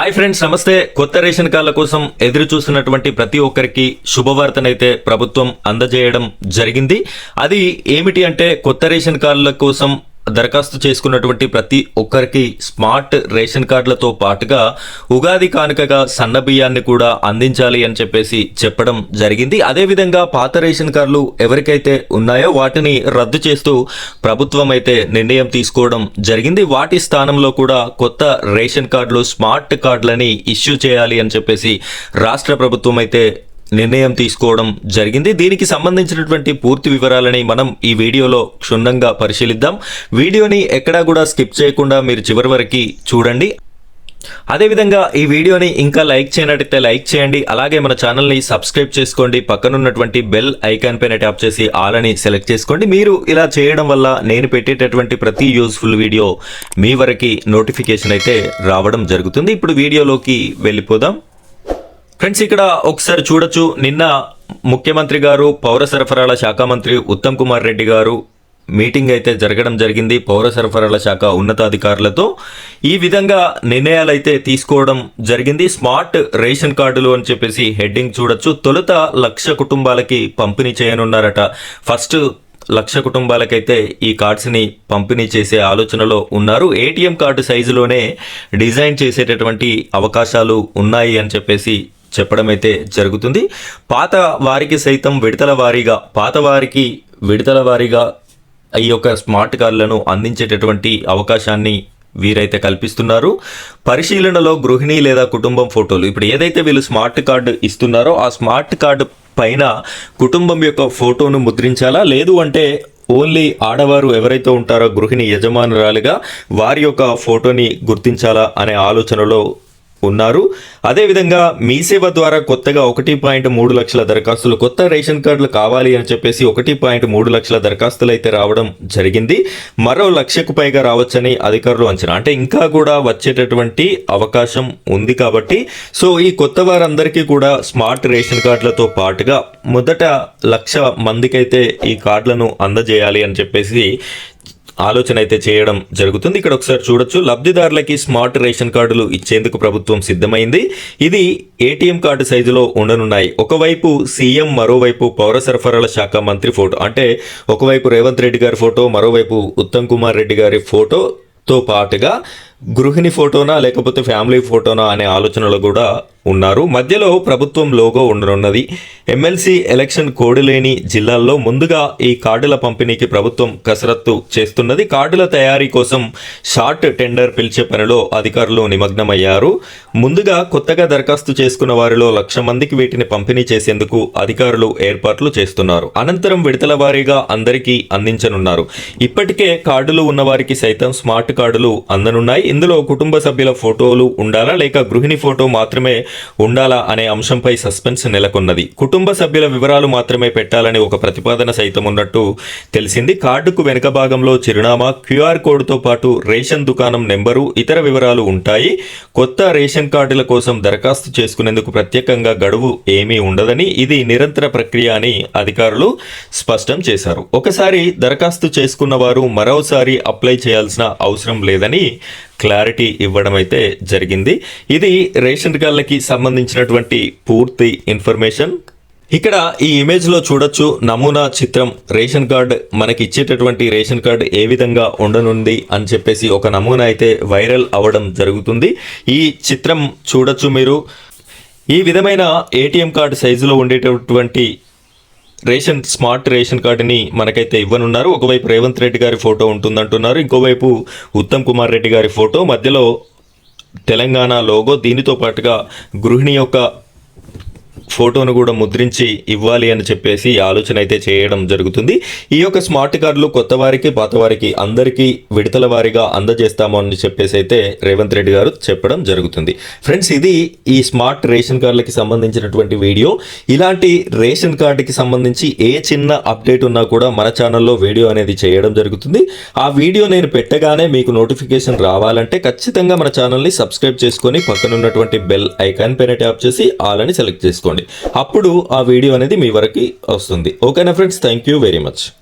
Hi friends నమస్తే. కొత్త ration కార్డుల కోసం ఎదురు చూస్తున్నటువంటి ప్రతి ఒక్కరికి శుభవార్తనైతే ప్రభుత్వం అందజేయడం జరిగింది. అది ఏమిటి అంటే కొత్త రేషన్ కార్డుల కోసం దరఖాస్తు చేసుకున్నటువంటి ప్రతి ఒక్కరికి స్మార్ట్ రేషన్ కార్డులతో పాటుగా ఉగాది కానుకగా సన్న బియ్యాన్ని కూడా అందించాలి అని చెప్పేసి చెప్పడం జరిగింది. అదేవిధంగా పాత రేషన్ కార్డులు ఎవరికైతే ఉన్నాయో వాటిని రద్దు చేస్తూ ప్రభుత్వం అయితే నిర్ణయం తీసుకోవడం జరిగింది. వాటి స్థానంలో కూడా కొత్త రేషన్ కార్డులు స్మార్ట్ కార్డులని ఇష్యూ చేయాలి అని చెప్పేసి రాష్ట్ర ప్రభుత్వం అయితే నిర్ణయం తీసుకోవడం జరిగింది. దీనికి సంబంధించినటువంటి పూర్తి వివరాలని మనం ఈ వీడియోలో క్షుణ్ణంగా పరిశీలిద్దాం. వీడియోని ఎక్కడా కూడా స్కిప్ చేయకుండా మీరు చివరి వరకు చూడండి. అదేవిధంగా ఈ వీడియోని ఇంకా లైక్ చేయనట్టయితే లైక్ చేయండి. అలాగే మన ఛానల్ని సబ్స్క్రైబ్ చేసుకోండి. పక్కనున్నటువంటి బెల్ ఐకాన్ పైన ట్యాప్ చేసి ఆల్ అని సెలెక్ట్ చేసుకోండి. మీరు ఇలా చేయడం వల్ల నేను పెట్టేటటువంటి ప్రతి యూస్ఫుల్ వీడియో మీ వరకు నోటిఫికేషన్ అయితే రావడం జరుగుతుంది. ఇప్పుడు వీడియోలోకి వెళ్ళిపోదాం. ఫ్రెండ్స్ ఇక్కడ ఒకసారి చూడొచ్చు. నిన్న ముఖ్యమంత్రి గారు పౌర సరఫరాల శాఖ మంత్రి ఉత్తమ్ కుమార్ రెడ్డి గారు మీటింగ్ అయితే జరగడం జరిగింది. పౌర సరఫరాల శాఖ ఉన్నతాధికారులతో. ఈ విధంగా నిర్ణయాలు అయితే తీసుకోవడం జరిగింది. స్మార్ట్ రేషన్ కార్డులు అని చెప్పేసి హెడ్డింగ్ చూడొచ్చు. తొలుత లక్ష కుటుంబాలకి పంపిణీ చేయనున్నారట. ఫస్ట్ లక్ష కుటుంబాలకైతే ఈ కార్డ్స్ని పంపిణీ చేసే ఆలోచనలో ఉన్నారు. ఏటీఎం కార్డు సైజులోనే డిజైన్ చేసేటటువంటి అవకాశాలు ఉన్నాయి అని చెప్పేసి చెప్పడం అయితే జరుగుతుంది. పాత వారికి సైతం విడతల వారీగా పాత వారికి విడతల వారీగా ఈ యొక్క స్మార్ట్ కార్లను అందించేటటువంటి అవకాశాన్ని వీరైతే కల్పిస్తున్నారు. పరిశీలనలో గృహిణి లేదా కుటుంబం ఫోటోలు. ఇప్పుడు ఏదైతే వీళ్ళు స్మార్ట్ కార్డు ఇస్తున్నారో ఆ స్మార్ట్ కార్డు పైన కుటుంబం యొక్క ఫోటోను ముద్రించాలా? లేదు అంటే ఓన్లీ ఆడవారు ఎవరైతే ఉంటారో గృహిణి యజమానురాలుగా వారి యొక్క ఫోటోని గుర్తించాలా అనే ఆలోచనలో ఉన్నారు. అదేవిధంగా మీ సేవ ద్వారా కొత్తగా ఒకటి పాయింట్ మూడు లక్షల దరఖాస్తులు కొత్త రేషన్ కార్డులు కావాలి అని చెప్పేసి ఒకటి పాయింట్ మూడు లక్షల దరఖాస్తులు అయితే రావడం జరిగింది. మరో లక్షకు పైగా రావచ్చని అధికారులు అంచనా. అంటే ఇంకా కూడా వచ్చేటటువంటి అవకాశం ఉంది కాబట్టి. సో ఈ కొత్త వారందరికీ కూడా స్మార్ట్ రేషన్ కార్డులతో పాటుగా మొదట లక్ష మందికైతే ఈ కార్డులను అందజేయాలి అని చెప్పేసి ఆలోచన అయితే చేయడం జరుగుతుంది. ఇక్కడ ఒకసారి చూడొచ్చు. లబ్ధిదారులకి స్మార్ట్ రేషన్ కార్డులు ఇచ్చేందుకు ప్రభుత్వం సిద్ధమైంది. ఇది ఏటీఎం కార్డు సైజులో ఉండనున్నాయి. ఒకవైపు సీఎం మరోవైపు పౌర సరఫరాల శాఖ మంత్రి ఫోటో. అంటే ఒకవైపు రేవంత్ రెడ్డి గారి ఫోటో మరోవైపు ఉత్తమ్ కుమార్ రెడ్డి గారి ఫోటోతో పాటుగా గృహిణి ఫోటోనా లేకపోతే ఫ్యామిలీ ఫోటోనా అనే ఆలోచనలు కూడా ఉన్నారు. మధ్యలో ప్రభుత్వం లోగో ఉండనున్నది. ఎమ్మెల్సీ ఎలక్షన్ కోడ్ లేని జిల్లాల్లో ముందుగా ఈ కార్డుల పంపిణీకి ప్రభుత్వం కసరత్తు చేస్తున్నది. కార్డుల తయారీ కోసం షార్ట్ టెండర్ పిలిచే పనిలో అధికారులు నిమగ్నమయ్యారు. ముందుగా కొత్తగా దరఖాస్తు చేసుకున్న వారిలో లక్ష మందికి వీటిని పంపిణీ చేసేందుకు అధికారులు ఏర్పాట్లు చేస్తున్నారు. అనంతరం విడతల వారీగా అందరికీ అందించనున్నారు. ఇప్పటికే కార్డులు ఉన్న వారికి సైతం స్మార్ట్ కార్డులు అందనున్నాయి. ఇందులో కుటుంబ సభ్యుల ఫోటోలు ఉండాలా లేక గృహిణి ఫోటో మాత్రమే ఉండాలా అనే అంశంపై సస్పెన్స్ నెలకొన్నది. కుటుంబ సభ్యుల వివరాలు మాత్రమే పెట్టాలని ఒక ప్రతిపాదన సైతం ఉన్నట్టు తెలిసింది. కార్డుకు వెనుక భాగంలో చిరునామా క్యూఆర్ కోడ్తో పాటు రేషన్ దుకాణం నెంబరు ఇతర వివరాలు ఉంటాయి. కొత్త రేషన్ కార్డుల కోసం దరఖాస్తు చేసుకునేందుకు ప్రత్యేకంగా గడువు ఏమీ ఉండదని ఇది నిరంతర ప్రక్రియ అని అధికారులు స్పష్టం చేశారు. ఒకసారి దరఖాస్తు చేసుకున్న వారు మరోసారి అప్లై చేయాల్సిన అవసరం లేదని క్లారిటీ ఇవ్వడం అయితే జరిగింది. ఇది రేషన్ కార్డులకి సంబంధించినటువంటి పూర్తి ఇన్ఫర్మేషన్. ఇక్కడ ఈ ఇమేజ్లో చూడొచ్చు నమూనా చిత్రం. రేషన్ కార్డ్ మనకి ఇచ్చేటటువంటి రేషన్ కార్డ్ ఏ విధంగా ఉండనుంది అని చెప్పేసి ఒక నమూనా అయితే వైరల్ అవ్వడం జరుగుతుంది. ఈ చిత్రం చూడొచ్చు మీరు. ఈ విధమైన ఏటీఎం కార్డు సైజులో ఉండేటటువంటి రేషన్ స్మార్ట్ రేషన్ కార్డుని మనకైతే ఇవ్వనున్నారు. ఒకవైపు రేవంత్ రెడ్డి గారి ఫోటో ఉంటుందంటున్నారు. ఇంకోవైపు ఉత్తమ్ కుమార్ రెడ్డి గారి ఫోటో. మధ్యలో తెలంగాణ లోగో దీనితో పాటుగా గృహిణి యొక్క ఫోటోను కూడా ముద్రించి ఇవ్వాలి అని చెప్పేసి ఆలోచన అయితే చేయడం జరుగుతుంది. ఈ యొక్క స్మార్ట్ కార్డులు కొత్త వారికి పాత వారికి అందరికీ విడతల వారిగా అందజేస్తాము అని చెప్పేసి అయితే రేవంత్ రెడ్డి గారు చెప్పడం జరుగుతుంది. ఫ్రెండ్స్ ఇది ఈ స్మార్ట్ రేషన్ కార్డులకి సంబంధించినటువంటి వీడియో. ఇలాంటి రేషన్ కార్డుకి సంబంధించి ఏ చిన్న అప్డేట్ ఉన్నా కూడా మన ఛానల్లో వీడియో అనేది చేయడం జరుగుతుంది. ఆ వీడియో నేను పెట్టగానే మీకు నోటిఫికేషన్ రావాలంటే ఖచ్చితంగా మన ఛానల్ని సబ్స్క్రైబ్ చేసుకొని పక్కనున్నటువంటి బెల్ ఐకాన్ పైన ట్యాప్ చేసి ఆల్ అని సెలెక్ట్ చేసుకోండి అప్పుడు ఆ వీడియో అనేది మీ వరకు వస్తుంది. ఓకేనా friends thank you very much